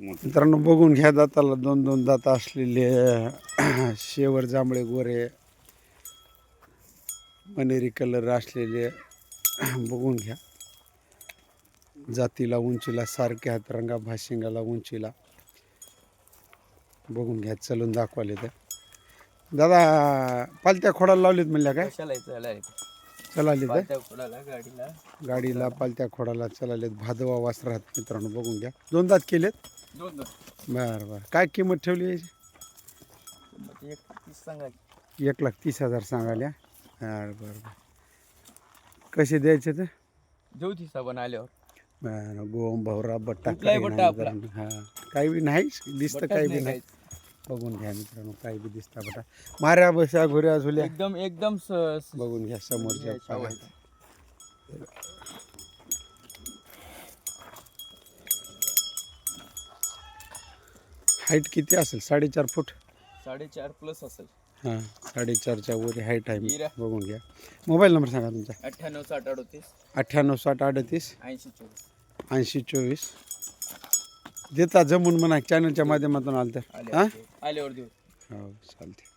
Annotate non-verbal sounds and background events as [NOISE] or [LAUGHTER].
मित्रांनो बघून घ्या दाताला. दोन दोन दात असलेले [CLEARS THROAT] शेवर जांभळे गोरे मनेरी कलर असलेले [CLEARS THROAT] बघून घ्या. जातीला उंचीला सारखे हात रंगा भाशिंगाला उंचीला. बघून घ्या चलून दाखवाले तर दादा पालत्या खोडाला लावलीत म्हणल्या काय? चलाले पालत्या कुणाला गाडीला. गाडीला पालत्या खोडाला चलालेत. भादवा वासरात मित्रांनो बघून घ्या. दोन दात केलेत? दोन दोन बरं बरं. काय किंमत ठेवली याची? एक तीस सांगा एक लाख तीस हजार सांगाल्या. बरं बरं बरं. कसे द्यायचे ते? देऊ ती साबण आल्यावर. बरं गोम भवरा बट्टा कुठलाही काही बट्टा नाही आपला. हा. काही बी नाही दिसतं काही बी नाही. बघून घ्या मित्रांनो काही बी दिसता बटा माऱ्या बस्या घोऱ्या झुल्या. एकदम एकदम स- स- बघून घ्या समोरच्या. हाईट किती असेल? साडेचार फूट? साडेचार प्लस असेल. हां साडेचारच्या वर हाईट आहे. हिरा. बघून घ्या. मोबाईल नंबर सांगा तुमचा. अठ्ठ्याण्णव साठ अडतीस. अठ्ठ्याण्णव साठ अडतीस. ऐंशी चोवीस. ऐंशी चोवीस. देता जमून म्हणा चॅनलच्या माध्यमातून आलं तर हां? आल्यावर देऊ हो चालते